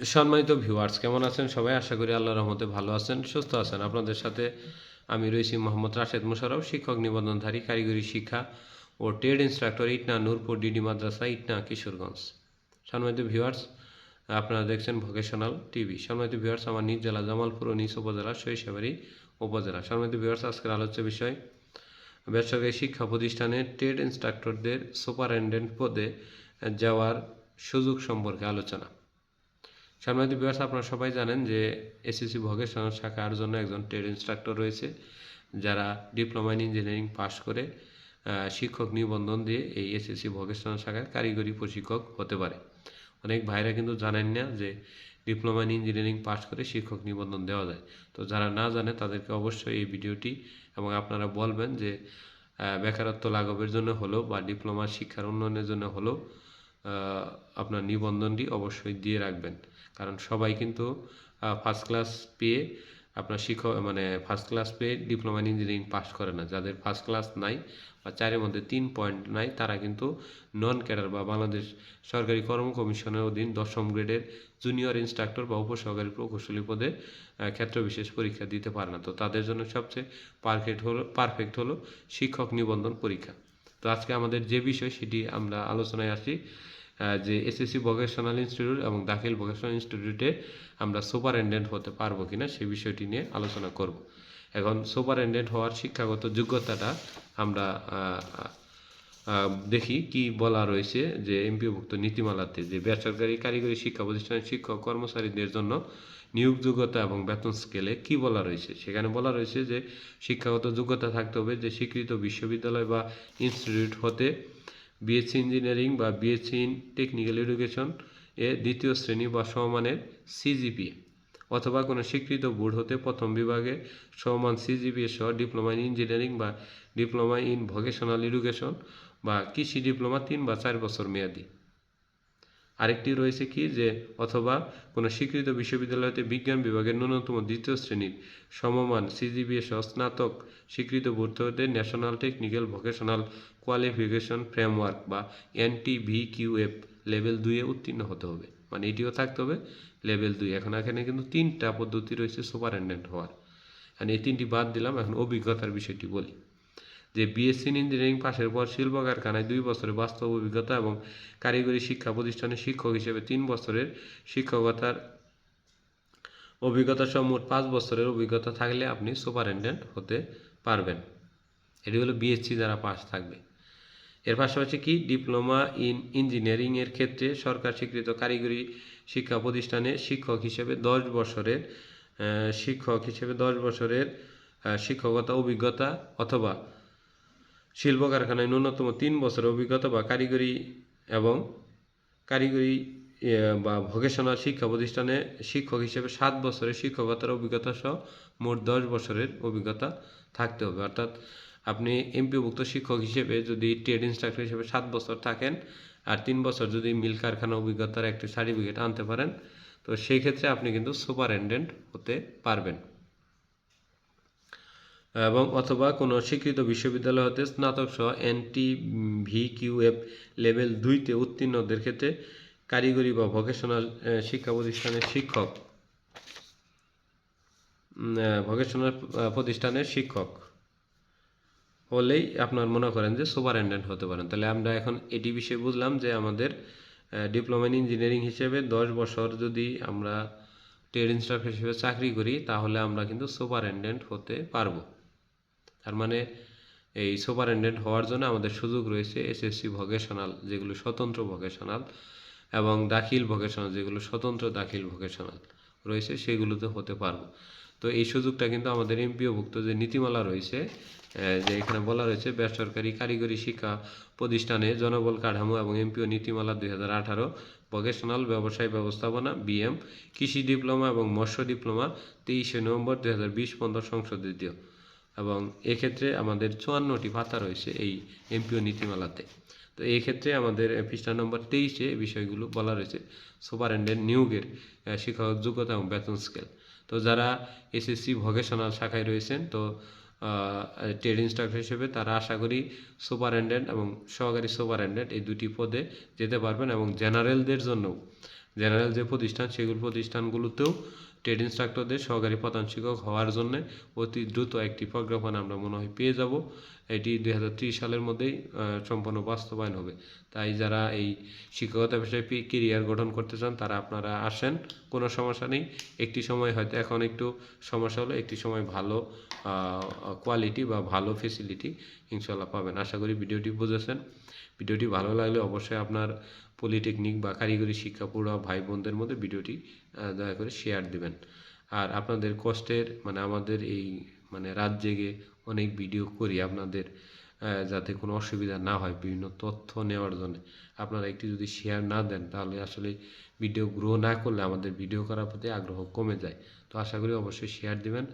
সম্মানিত ভিউয়ার্স কেমন আছেন সবাই? আশা করি আল্লাহর রহমতে ভালো আছেন, সুস্থ আছেন। আপনাদের সাথে আমি রয়েছি মোহাম্মদ রাশেদ মোশারফ শিক্ষক নিবন্ধনধারী, কারিগরি শিক্ষা ও trade instructor Itna Nurpur, DD মাদ্রাসা, ইটনা কিশোরগঞ্জ। সম্মানিত ভিউয়ার্স আপনারা দেখছেন ভোকেশনাল টিভি সম্মানিত ভিউয়ার্স আমার নিজ জেলা জামালপুর ও নিজ উপজেলা সরিষাবাড়ি উপজেলা। সম্মানিত ভিউয়ার্স আজকের আলোচ্য বিষয়, বেসরকারি শিক্ষা প্রতিষ্ঠানে ট্রেড ইনস্ট্রাক্টরদের সুপারিনটেন্ডেন্ট পদে যাওয়ার সুযোগ সম্পর্কে আলোচনা। সম্মানিত বিভার্স আপনারা সবাই জানেন যে এসএসসি ভোকেশনাল শাখার জন্য একজন ট্রেড ইনস্ট্রাক্টর রয়েছে, যারা ডিপ্লোমা ইন ইঞ্জিনিয়ারিং পাশ করে শিক্ষক নিবন্ধন দিয়ে এই এসএসসি ভোকেশনাল শাখার কারিগরি প্রশিক্ষক হতে পারে। অনেক ভাইরা কিন্তু জানেন না যে ডিপ্লোমা ইন ইঞ্জিনিয়ারিং পাশ করে শিক্ষক নিবন্ধন দেওয়া যায়। তো যারা না জানে, তাদেরকে অবশ্যই এই ভিডিওটি এবং আপনারা বলবেন যে বেকারত্ব লাঘবের জন্য হলো বা ডিপ্লোমা শিক্ষার উন্নয়নের জন্য হলো আপনার নিবন্ধনটি অবশ্যই দিয়ে রাখবেন। কারণ সবাই কিন্তু ফার্স্ট ক্লাস পেয়ে আপনার শিক্ষক মানে ফার্স্ট ক্লাস পেয়ে ডিপ্লোমা ইঞ্জিনিয়ারিং পাস করে না। যাদের ফার্স্ট ক্লাস নাই বা চারের মধ্যে তিন পয়েন্ট নাই, তারা কিন্তু নন ক্যাডার বা বাংলাদেশ সরকারি কর্ম কমিশনের অধীন দশম গ্রেডের জুনিয়র ইনস্ট্রাক্টর বা উপসহকারী প্রকৌশলী পদে ক্ষেত্র বিশেষ পরীক্ষা দিতে পারে না। তো তাদের জন্য সবচেয়ে পারফেক্ট হলো পারফেক্ট হলো শিক্ষক নিবন্ধন পরীক্ষা। তো আজকে আমাদের যে বিষয়, সেটি আমরা আলোচনায় আসি। যে এসএসসি ভোকেশনাল ইনস্টিটিউট এবং দাখিল ভোকেশনাল ইনস্টিটিউটে আমরা সুপারিনটেন্ডেন্ট হতে পারব কিনা সেই বিষয়টি নিয়ে আলোচনা করব। এখন সুপারিনটেন্ডেন্ট হওয়ার শিক্ষাগত যোগ্যতাটা আমরা দেখি কি বলা রয়েছে যে এমপিওভুক্ত নীতিমালাতে যে বেসরকারি কারিগরি শিক্ষা প্রতিষ্ঠানের শিক্ষক কর্মচারীদের জন্য নিয়োগ যোগ্যতা এবং বেতন স্কেলে কি বলা রয়েছে? সেখানে বলা রয়েছে যে শিক্ষাগত যোগ্যতা থাকতে হবে যে স্বীকৃত বিশ্ববিদ্যালয় বা ইনস্টিটিউট হতে বিএসসি ইঞ্জিনিয়ারিং বা বিএসসি ইন টেকনিক্যাল এডুকেশন এ দ্বিতীয় শ্রেণি বা সমমানের সিজিপিএ অথবা কোনো স্বীকৃত বোর্ড হতে প্রথম বিভাগে সমমান সিজিপিএ সহ ডিপ্লোমা ইন ইঞ্জিনিয়ারিং বা ডিপ্লোমা ইন ভোকেশনাল এডুকেশন বা কৃষি ডিপ্লোমা তিন বা চার বছর মেয়াদি। আরেকটি রয়েছে কি যে, অথবা কোনো স্বীকৃত বিশ্ববিদ্যালয়তে বিজ্ঞান বিভাগের ন্যূনতম দ্বিতীয় শ্রেণির সমমান সিজিবিএ স্নাতক স্বীকৃত বোর্ড হতে national technical vocational qualification framework বা এনটিভিকিউএফ লেভেল দুইয়ে উত্তীর্ণ হতে হবে। মানে এটিও থাকতে হবে লেভেল দুই। এখন এখানে কিন্তু তিনটা পদ্ধতি রয়েছে সুপারিনটেন্ডেন্ট হওয়ার। এখন এই তিনটি বাদ দিলাম, এখন অভিজ্ঞতার বিষয়টি বলি। যে বিএসসি ইঞ্জিনিয়ারিং পাশের পর শিল্প কারখানায় দুই বছরের বাস্তব অভিজ্ঞতা এবং কারিগরি শিক্ষা প্রতিষ্ঠানে শিক্ষক হিসেবে তিন বছরের শিক্ষকতার অভিজ্ঞতা সহ মোট পাঁচ বছরের অভিজ্ঞতা থাকলে আপনি সুপারিনটেন্ডেন্ট হতে পারবেন। এটি হলো বিএসসি যারা পাশ থাকবে। এর পাশাপাশি কি? ডিপ্লোমা ইন ইঞ্জিনিয়ারিং এর ক্ষেত্রে সরকার স্বীকৃত কারিগরি শিক্ষা প্রতিষ্ঠানে শিক্ষক হিসেবে দশ বছরের শিক্ষক হিসেবে দশ বছরের শিক্ষকতা অভিজ্ঞতা অথবা শিল্প কারখানায় ন্যূনতম তিন বছরের অভিজ্ঞতা বা কারিগরি এবং কারিগরি বা ভোকেশনাল শিক্ষা প্রতিষ্ঠানে শিক্ষক হিসেবে সাত বছরের শিক্ষকতার অভিজ্ঞতা সহ মোট দশ বছরের অভিজ্ঞতা থাকতে হবে। অর্থাৎ আপনি এমপিভুক্ত শিক্ষক হিসেবে যদি ট্রেড ইনস্ট্রাক্টর হিসেবে সাত বছর থাকেন আর তিন বছর যদি মিল কারখানা অভিজ্ঞতার একটি সার্টিফিকেট আনতে পারেন, তো সেই ক্ষেত্রে আপনি কিন্তু সুপারিনটেন্ডেন্ট হতে পারবেন। এবং অথবা কোনো স্বীকৃত বিশ্ববিদ্যালয় হতে স্নাতক সহ এনটি ভিকিউএফ লেভেল দুইতে উত্তীর্ণদের ক্ষেত্রে কারিগরি বা ভোকেশনাল শিক্ষা প্রতিষ্ঠানের শিক্ষক। ভোকেশনাল প্রতিষ্ঠানের শিক্ষক। হলেই আপনার মনে করেন যে সুপারিনটেন্ডেন্ট হতে পারেন। তাহলে আমরা এখন এটি বিষয়ে বুঝলাম যে আমাদের ডিপ্লোমা ইন ইঞ্জিনিয়ারিং হিসেবে দশ বছর যদি আমরা ট্রেড ইনস্ট্রাক্টর হিসেবে চাকরি করি, তাহলে আমরা কিন্তু সুপারিনটেন্ডেন্ট হতে পারব। তার মানে এই সুপারিনটেন্ডেন্ট হওয়ার জন্য আমাদের সুযোগ রয়েছে এসএসসি ভোকেশনাল, যেগুলো স্বতন্ত্র ভোকেশনাল, এবং দাখিল ভোকেশনাল, যেগুলো স্বতন্ত্র দাখিল ভোকেশনাল রয়েছে, সেগুলোতে হতে পারব। তো এই সুযোগটা কিন্তু আমাদের এমপিওভুক্ত যে নীতিমালা রয়েছে যে এখানে বলা রয়েছে, বেসরকারি কারিগরি শিক্ষা প্রতিষ্ঠানে জনবল কাঠামো এবং এমপিও নীতিমালা দুই হাজার আঠারো, ভোকেশনাল ব্যবসায় ব্যবস্থাপনা, বিএম, কৃষি ডিপ্লোমা এবং মৎস্য ডিপ্লোমা, তেইশে নভেম্বর দুই হাজার বিশ পনেরো সংশোধিত। এবং এক্ষেত্রে আমাদের চুয়ান্নটি পাতা রয়েছে এই এমপিও নীতিমালাতে। তো এই ক্ষেত্রে আমাদের পৃষ্ঠা নম্বর তেইশে বিষয়গুলো বলা রয়েছে, সুপারিনটেন্ডেন্ট নিয়োগের শিক্ষক যোগ্যতা এবং বেতন স্কেল। তো যারা এসএসসি ভোকেশনাল শাখায় রয়েছেন, তো ট্রেড ইনস্ট্রাক্টর হিসেবে তারা আশা করি সুপারিনটেন্ডেন্ট এবং সহকারী সুপারিনটেন্ডেন্ট এই দুটি পদে যেতে পারবেন এবং জেনারেলদের জন্য জেনারেল যে প্রতিষ্ঠান, সেগুলো প্রতিষ্ঠানগুলোতেও ট্রেড ইনস্ট্রাক্টরদের সহকারী প্রধান শিক্ষক হওয়ার জন্য অতি দ্রুত একটি প্রজ্ঞাপন আমরা মনে হয় পেয়ে যাব। এটি দুই হাজার ত্রিশ সালের মধ্যেই সম্পূর্ণ বাস্তবায়ন হবে। তাই যারা এই শিক্ষকতা বিষয়ে কেরিয়ার গঠন করতে চান, তারা আপনারা আসেন, কোনো সমস্যা নেই। একটি সময় হয়তো এখন একটু সমস্যা হলো একটি সময় ভালো কোয়ালিটি বা ভালো ফেসিলিটি ইনশাল্লাহ পাবেন। আশা করি ভিডিওটি বুঝেছেন। ভিডিওটি ভালো লাগলে অবশ্যই আপনার পলিটেকনিক বা কারিগরি শিক্ষা পড়ুয়া ভাই বোনদের মধ্যে ভিডিওটি দয়া করে শেয়ার দিবেন। আর আপনাদের কষ্টের মানে আমাদের এই মানে রাত জেগে অনেক ভিডিও করি আপনাদের যাতে কোনো অসুবিধা না হয় বিভিন্ন তথ্য নেওয়ার জন্য। আপনারা একটি যদি শেয়ার না দেন, তাহলে আসলে ভিডিও গ্রো না করলে আমাদের ভিডিও করার প্রতি আগ্রহ কমে যায়। তো আশা করি অবশ্যই শেয়ার দিবেন।